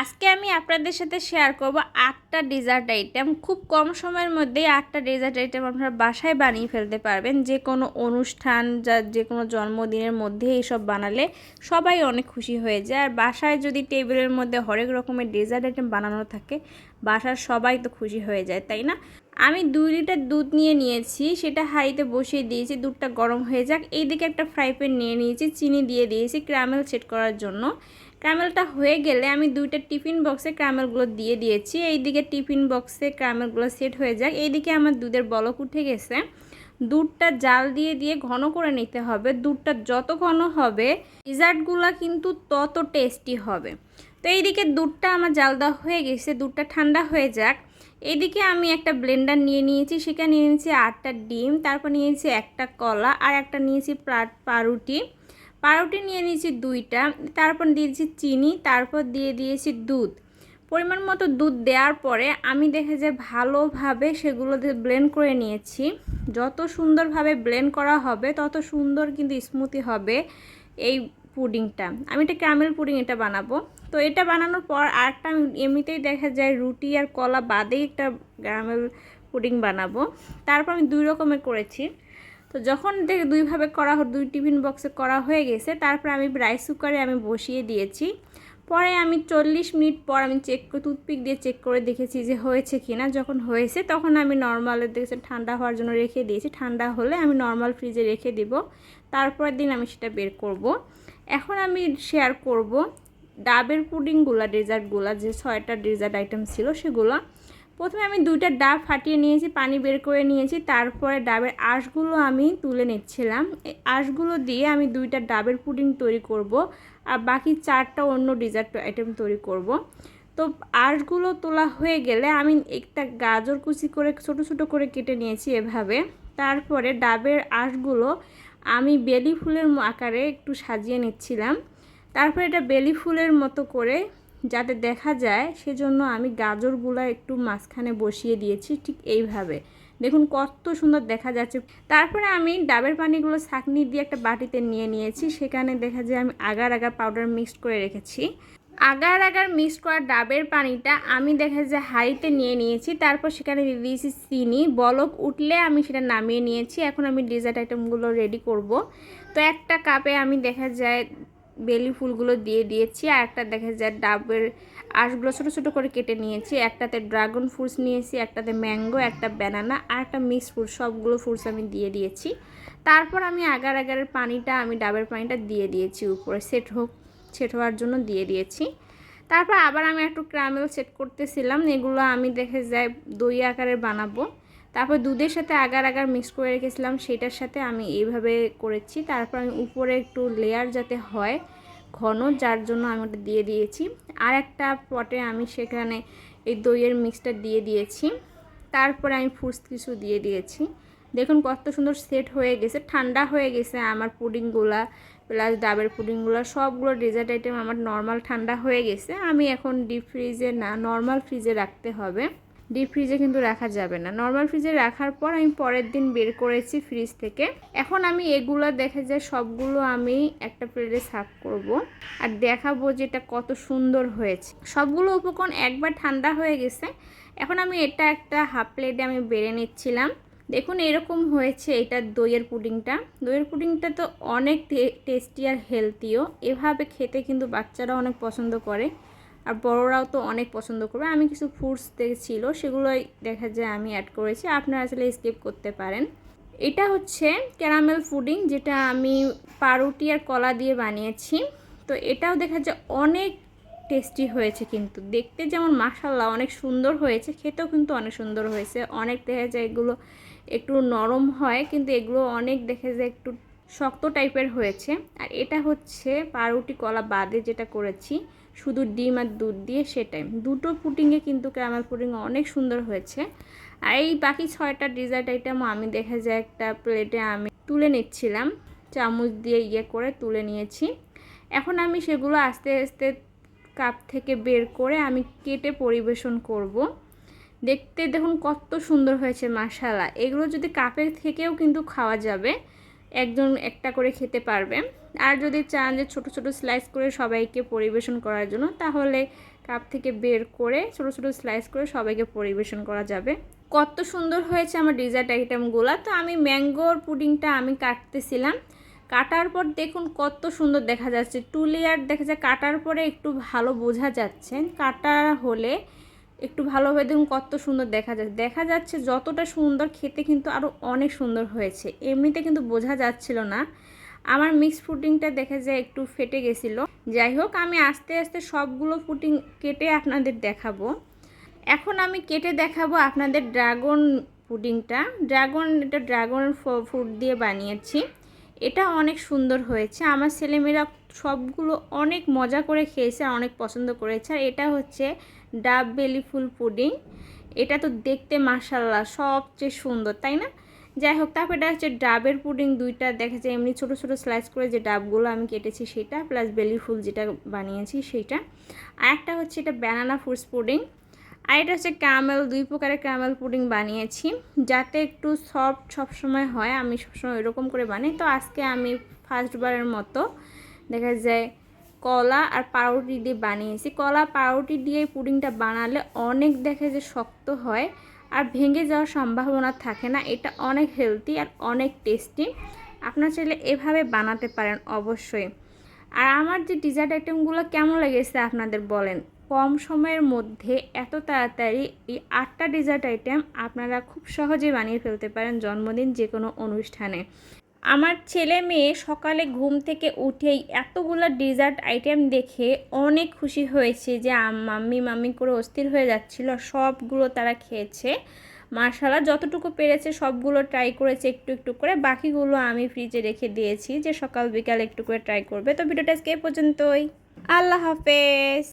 আজকে আমি আপনাদের সাথে শেয়ার করব আটটা ডেজার্ট আইটেম খুব কম সময়ের মধ্যেই আটটা ডেজার্ট আইটেম আপনারা বাসায় বানিয়ে ফেলতে পারবেন। যে কোনো অনুষ্ঠান যা, যে কোনো জন্মদিনের মধ্যে এইসব বানালে সবাই অনেক খুশি হয়ে যায়। আর বাসায় যদি টেবিলের মধ্যে হরেক রকমের ডেজার্ট আইটেম বানানো থাকে, বাসার সবাই তো খুশি হয়ে যায়, তাই না? আমি দুই লিটার দুধ নিয়ে নিয়েছি, সেটা হাঁড়িতে বসিয়ে দিয়েছি, দুধটা গরম হয়ে যাক। এইদিকে একটা ফ্রাই প্যান নিয়ে নিয়েছি, চিনি দিয়ে দিয়েছি ক্রামেল সেট করার জন্য। ক্রামেলটা হয়ে গেলে আমি দুইটা টিফিন বক্সে ক্রামেলগুলো দিয়ে দিয়েছি। এইদিকে টিফিন বক্সে ক্রামেলগুলো সেট হয়ে যাক। এইদিকে আমার দুধের বলক উঠে গেছে। দুধটা জাল দিয়ে দিয়ে ঘন করে নিতে হবে। দুধটা যত ঘন হবে, ডিজার্টগুলো কিন্তু তত টেস্টি হবে। তো এইদিকে দুধটা আমার জাল দেওয়া হয়ে গেছে। দুধটা ঠান্ডা হয়ে যাক। এদিকে আমি একটা ব্লেন্ডার নিয়ে নিয়েছি। সেখানে নিয়ে নিয়েছি আটটা ডিম, তারপর নিয়েছি একটা কলা আর একটা নিয়েছি পাউরুটি। পাউরুটি নিয়ে নিয়েছি দুইটা, তারপর দিয়েছি চিনি, তারপর দিয়ে দিয়েছি দুধ। পরিমাণ মতো দুধ দেওয়ার পরে আমি দেখে যে ভালোভাবে সেগুলো ব্লেন্ড করে নিয়েছি। যত সুন্দরভাবে ব্লেন্ড করা হবে, তত সুন্দর কিন্তু স্মুথি হবে এই পুডিংটা। আমি এটা ক্যামেল পুডিং এটা বানাবো। তো এটা বানানোর পর আরেকটা এমনিতেই দেখা যায় রুটি আর কলা বাদেই একটা ক্যামেল পুডিং বানাবো। তারপর আমি দুই রকমের করেছি। তো যখন দুইভাবে করা দুই টিফিন বক্সে করা হয়ে গেছে, তারপর আমি রাইস কুকারে আমি বসিয়ে দিয়েছি। পরে আমি চল্লিশ মিনিট পর আমি চেক টুথপিক দিয়ে চেক করে দেখেছি যে হয়েছে কি না যখন হয়েছে, তখন আমি নর্মালের দেখেছি ঠান্ডা হওয়ার জন্য রেখে দিয়েছি। ঠান্ডা হলে আমি নর্মাল ফ্রিজে রেখে দিব। তারপর দিন আমি সেটা বের করব। এখন আমি শেয়ার করব ডাবের পুডিংগুলো ডেজার্টগুলো যে ছয়টা ডেজার্ট আইটেম ছিল সেগুলো। প্রথমে আমি দুইটা ডাব ফাটিয়ে নিয়েছি, পানি বের করে নিয়েছি, তারপরে ডাবের আঁশগুলো আমি তুলে নিচ্ছিলাম। এই আঁশগুলো দিয়ে আমি দুইটা ডাবের পুডিং তৈরি করব আর বাকি চারটা অন্য ডিজার্ট আইটেম তৈরি করব। তো আঁশগুলো তোলা হয়ে গেলে আমি একটা গাজর কুচি করে ছোট ছোট করে কেটে নিয়েছি এভাবে। তারপরে ডাবের আঁশগুলো আমি বেলি ফুলের আকারে একটু সাজিয়ে নিচ্ছিলাম। তারপরে এটা বেলি ফুলের মতো করে যাতে দেখা যায় সেজন্য আমি গাজরগুলো একটু মাঝখানে বসিয়ে দিয়েছি ঠিক এইভাবে। দেখুন কত সুন্দর দেখা যাচ্ছে। তারপরে আমি ডাবের পানিগুলো ছাঁকনি দিয়ে একটা বাটিতে নিয়ে নিয়েছি। সেখানে দেখা যায় আমি আগার আগার পাউডার মিক্সড করে রেখেছি। আগার আগার মিক্স করা ডাবের পানিটা আমি দেখা যায় হাঁড়িতে নিয়ে নিয়েছি। তারপর সেখানে দিয়ে দিয়েছি চিনি। বলক উঠলে আমি সেটা নামিয়ে নিয়েছি। এখন আমি ডেজার্ট আইটেমগুলো রেডি করব। তো একটা কাপে আমি দেখা যায় বেলি ফুলগুলো দিয়ে দিয়েছি, আর একটা দেখা যায় ডাবের আঁশগুলো ছোটো ছোটো করে কেটে নিয়েছি। একটাতে ড্রাগন ফ্রুটস নিয়েছি, একটাতে ম্যাঙ্গো, একটা ব্যানানা, আর একটা মিক্স ফ্রুট সবগুলো ফ্রুটস আমি দিয়ে দিয়েছি। তারপর আমি আগার আগারের পানিটা, আমি ডাবের পানিটা দিয়ে দিয়েছি, উপরে সেট হোক, সেট হওয়ার জন্য দিয়ে দিয়েছি। তারপর আবার আমি একটু ক্রামেল সেট করতেছিলাম, এগুলো আমি দেখে যাই দই আকারের বানাবো। তারপর দুধের সাথে আগার আগার মিক্স করে রেখেছিলাম, সেটার সাথে আমি এইভাবে করেছি। তারপর আমি উপরে একটু লেয়ার যাতে হয় ঘন, যার জন্য আমি ওটা দিয়ে দিয়েছি। আর একটা পটে আমি সেখানে এই দইয়ের মিক্সটা দিয়ে দিয়েছি। তারপরে আমি ফুডস কিছু দিয়ে দিয়েছি। দেখুন কত সুন্দর সেট হয়ে গেছে, ঠান্ডা হয়ে গেছে আমার পুডিংগুলা প্লাস ডাবের পুডিংগুলো সবগুলো ডেজার্ট আইটেম আমার নর্মাল ঠান্ডা হয়ে গেছে। আমি এখন ডিপ ফ্রিজে না নর্মাল ফ্রিজে রাখতে হবে। ডিপ ফ্রিজে কিন্তু রাখা যাবে না। নর্মাল ফ্রিজে রাখার পর আমি পরের দিন বের করেছি ফ্রিজ থেকে। এখন আমি এগুলো দেখে যে সবগুলো আমি একটা প্লেটে সার্ভ করব আর দেখাবো যে এটা কত সুন্দর হয়েছে। সবগুলো উপকরণ একবার ঠান্ডা হয়ে গেছে। এখন আমি এটা একটা হাফ প্লেটে আমি বেড়ে নিচ্ছিলাম। দেখুন এরকম হয়েছে এটা দইয়ের পুডিংটা। দইয়ের পুডিংটা তো অনেক টেস্টি আর হেলদিও এভাবে খেতে কিন্তু বাচ্চারা অনেক পছন্দ করে। আর বড়রাও তো অনেক পছন্দ করবে। আমি কিছু ফ্রুটস ছিল, সেগুলোই দেখা যায় আমি অ্যাড করেছি। আপনারা আসলে স্কিপ করতে পারেন। এটা হচ্ছে ক্যারামেল ফুডিং যেটা আমি পাউরুটি আর কলা দিয়ে বানিয়েছি। তো এটাও দেখা যায় অনেক টেস্টি হয়েছে কিন্তু। দেখতে যেমন মাসাল্লাহ অনেক সুন্দর হয়েছে, খেতেও কিন্তু অনেক সুন্দর হয়েছে। অনেক দেখা যায় এগুলো একটু নরম হয়, কিন্তু এগুলো অনেক দেখা যায় একটু শক্ত টাইপের হয়েছে। আর এটা হচ্ছে পাউরুটি কলা বাদে যেটা করেছি। শুধু ডিম আর দুধ দিয়ে সেটাই। দুটো পুটিংয়ে কিন্তু ক্যারামেল পুডিং অনেক সুন্দর হয়েছে। আর এই বাকি ছয়টা ডিজার্ট আইটেমও আমি দেখা যায় একটা প্লেটে আমি তুলে নিচ্ছিলাম। চামচ দিয়ে ইয়ে করে তুলে নিয়েছি। এখন আমি সেগুলো আস্তে আস্তে কাপ থেকে বের করে আমি কেটে পরিবেশন করব। দেখতে দেখুন কত সুন্দর হয়েছে মাসালা এগুলো যদি কাপের থেকেও কিন্তু খাওয়া যাবে একজন একটা করে খেতে পারবে। আর যদি চান যে ছোট ছোট স্লাইস করে সবাইকে পরিবেশন করার জন্য, তাহলে কাপ থেকে বের করে ছোটো ছোটো স্লাইস করে সবাইকে পরিবেশন করা যাবে। কত সুন্দর হয়েছে আমার ডিজার্ট আইটেমগুলো তো আমি ম্যাঙ্গোর পুডিংটা আমি কাটতেছিলাম। কাটার পর দেখুন কত সুন্দর দেখা যাচ্ছে। টু লেয়ার দেখা যায় কাটার পরে একটু ভালো বোঝা যাচ্ছে। কাটা হলে একটু ভালোভাবে দেখুন কত সুন্দর দেখা যাচ্ছে দেখা যাচ্ছে যতটা সুন্দর খেতে কিন্তু আরও অনেক সুন্দর হয়েছে। এমনিতে কিন্তু বোঝা যাচ্ছিল না। আমার মিক্স ফুডিংটা দেখা যায় একটু ফেটে গেছিল। যাই হোক, আমি আস্তে আস্তে সবগুলো ফুটিং কেটে আপনাদের দেখাবো। এখন আমি কেটে দেখাবো আপনাদের ড্রাগন পুডিংটা ড্রাগন এটা ড্রাগন ফ্রুট দিয়ে বানিয়েছি। এটা অনেক সুন্দর হয়েছে। আমার ছেলেমেয়েরা সবগুলো অনেক মজা করে খেয়েছে আর অনেক পছন্দ করেছে। আর এটা হচ্ছে ডাব বেলি ফুল পুডিং। এটা তো দেখতে মাসাল্লাহ সবচেয়ে সুন্দর, তাই না? যাই হোক, তারপর এটা হচ্ছে ডাবের পুডিং দুইটা। দেখা যায় এমনি ছোটো ছোটো স্লাইস করে যে ডাবগুলো আমি কেটেছি সেটা প্লাস বেলি ফুল যেটা বানিয়েছি সেইটা। আর একটা হচ্ছে এটা ব্যানানা ফ্রুটস পুডিং। আর এটা হচ্ছে ক্যামেল দুই প্রকারের ক্যামেল পুডিং বানিয়েছি। যাতে একটু সফট সবসময় হয়, আমি সবসময় এরকম করে বানাই। তো আজকে আমি ফার্স্টবারের মতো দেখা যায় কলা আর পাউরুটি দিয়ে বানিয়েছি। কলা, পাউরুটি দিয়ে পুডিংটা বানালে অনেক দেখে যে শক্ত হয় আর ভেঙে যাওয়ার সম্ভাবনা থাকে না। এটা অনেক হেলদি আর অনেক টেস্টি আপনার চাইলে এভাবে বানাতে পারেন অবশ্যই। আর আমার যে ডিজার্ট আইটেমগুলো কেমন লেগেছে আপনাদের বলেন? কম সময়ের মধ্যে এত তাড়াতাড়ি এই আটটা ডেজার্ট আইটেম আপনারা খুব সহজে বানিয়ে ফেলতে পারেন জন্মদিন যে কোনো অনুষ্ঠানে। আমার ছেলে মেয়ে সকালে ঘুম থেকে উঠেই এতগুলো ডিজার্ট আইটেম দেখে অনেক খুশি হয়েছে যে মাম্মি মাম্মি করে অস্থির হয়ে যাচ্ছিল। সবগুলো তারা খেয়েছে। মার্শাল্লাহ যতটুকু পেরেছে সবগুলো ট্রাই করেছে একটু একটু করে। বাকিগুলো আমি ফ্রিজে রেখে দিয়েছি যে সকাল বিকাল একটু করে ট্রাই করবে। তো ভিডিওটা আজকে এ পর্যন্তই। আল্লাহ হাফেজ।